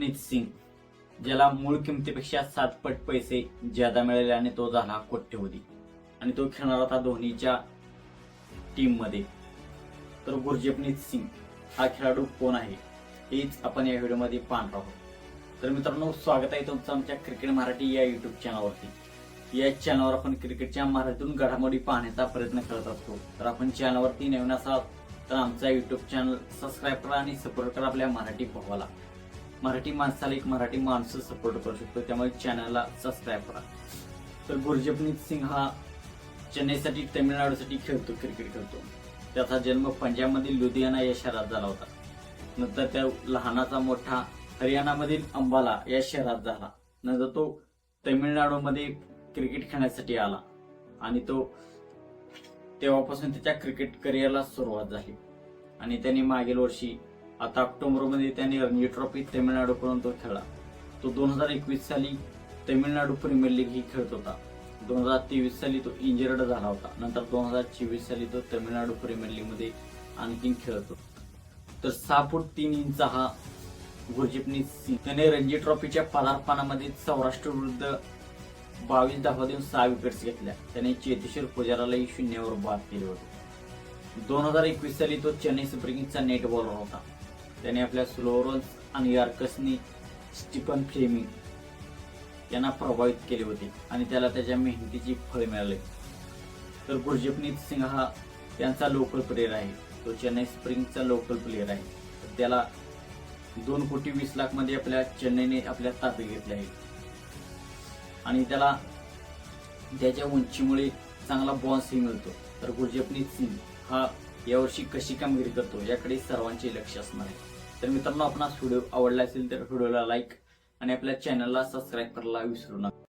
हरप्रीत सिंग ज्याला मूळ किमतीपेक्षा सात पट पैसे ज्यादा मिळाले आणि तो झाला कोट्यवधी आणि तो खेळणार होता धोनीच्या टीममध्ये तर गुरजपनीत सिंग हा खेळाडू कोण आहे हेच आपण या व्हिडिओमध्ये पाहणार आहोत तर मित्रांनो स्वागत आहे तुमचं आमच्या क्रिकेट मराठी या युट्यूब चॅनलवरती या चॅनलवर आपण क्रिकेटच्या मराठीतून घडामोडी पाहण्याचा प्रयत्न करत असतो तर आपण चॅनलवरती नवीन असाल तर आमचा युट्यूब चॅनल सबस्क्राईब करा आणि सपोर्ट करा आपल्या मराठी पोहायला मराठी माणसाला एक मराठी माणसं सपोर्ट करू शकतो. त्यामुळे चॅनलला सबस्क्राईब करा. तर गुरजपनीत सिंग हा चेन्नईसाठी तमिळनाडूसाठी खेळतो क्रिकेट खेळतो. त्याचा जन्म पंजाबमधील लुधियाना या शहरात झाला होता. नंतर त्या लहानाचा मोठा हरियाणामधील अंबाला या शहरात झाला. नंतर तो तमिळनाडूमध्ये क्रिकेट खेळण्यासाठी आला. आणि तो तेव्हापासून त्याच्या क्रिकेट करिअरला सुरुवात झाली. आणि त्याने मागील वर्षी आता ऑक्टोबरमध्ये त्याने रणजी ट्रॉफी तमिळनाडूकडून तो खेळला. तो दोन हजार एकवीस साली तमिळनाडू प्रीमियर लीग ही खेळत होता. दोन हजार तेवीस साली तो इंजर्ड झाला होता. नंतर दोन हजार चोवीस साली तो तमिळनाडू प्रीमियर लीगमध्ये आणखीन खेळत होता. तर सहा फूट तीन इंच हा गुरजीपनी सिंग त्याने रणजी ट्रॉफीच्या पदार्पणामध्ये सौराष्ट्र विरुद्ध बावीस धावा देऊन सहा विकेट्स घेतल्या. त्याने चेतेश्वर पुजारालाही शून्यावर बाद केले होते. दोन हजार एकवीस साली तो चेन्नई सुपर किंग्सचा नेट बॉलर होता. त्याने आपल्या स्लोरन्स आणि यार्कसनी स्टीफन फ्लेमिंग यांना प्रभावित केले होते आणि त्याला त्याच्या मेहनतीची फळ मिळाले. तर गुरजपनीत सिंग हा त्यांचा लोकल प्लेअर आहे. तो चेन्नई स्प्रिंगचा लोकल प्लेअर आहे. तर त्याला दोन कोटी वीस लाखमध्ये आपल्या चेन्नईने आपल्या ताब्यात घेतले आहे. आणि त्याला त्याच्या उंचीमुळे चांगला बॉन्सही मिळतो. तर गुरजपनीत सिंग हा यावर्षी कशी कामगिरी करतो याकडे सर्वांचे लक्ष असणार आहे. तर मित्रांनो आपण व्हिडिओ आवडला असेल तर व्हिडिओला लाईक आणि आपल्या चॅनलला सबस्क्राईब करायला विसरू नका.